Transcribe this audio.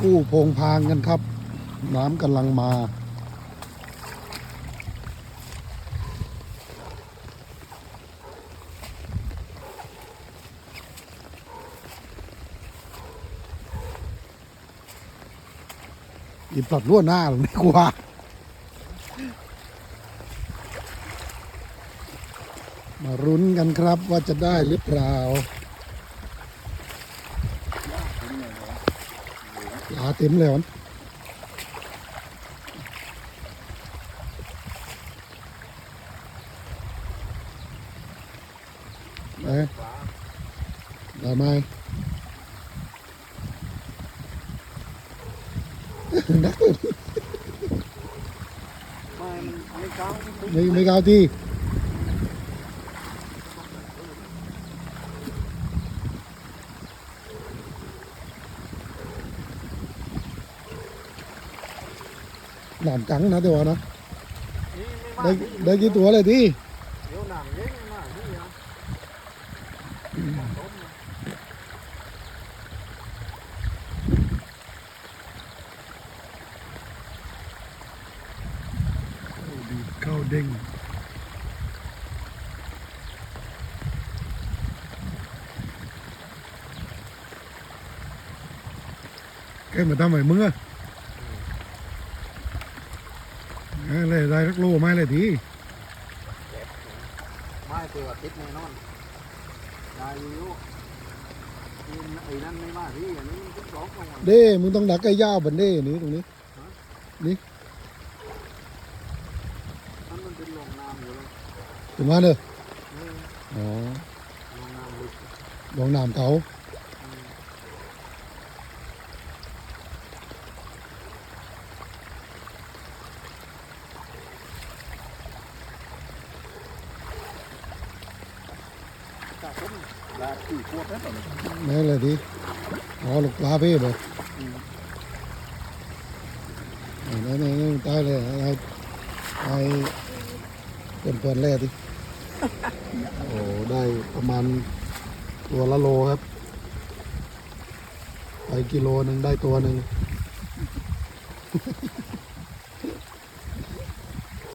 กู้โพงพางกันครับ น้ำกำลังมาอีปลอดรั่วหน้าหรือไม่กลัวมารุ้นกันครับว่าจะได้หรือเปล่า ปลาเต็มแล้วนะไปได้ไหม นัก ไม่ไม่กล้า ไม่ไม่ก้าวที่ làm trắng nó tiêu nó. Đây đây cái túa này đi cái mà ta mày mưa เลยที่เดี๋ยวหนังเย็นมาที่อะเข้าเด้งแกมาทำไมมึงอะอะไรได้รักโลไม่เลยทีไม่เปิดติดแน่นอนนายอยู่นี่ไอ้นั่นไม่มาที่อันนี้ทุกสองลงมาเด้มึงต้องดักไอ้ย่าวบันเด้นี้ตรงนี้นั่นมันเป็นลงน้ำอยู่เลยถึงมาเนอะนี่อ๋อลงน้ำลึกลองน้ำเขา นี่เลยทีอ๋อลูกปลาเพ่เลยนี่นี่นี่ตายเลยไอ้ไอ้เป็นเพื่อนแร่ทีโอ้ได้ประมาณตัวละโลครับ ไปกิโลหนึ่งได้ตัวหนึ่ง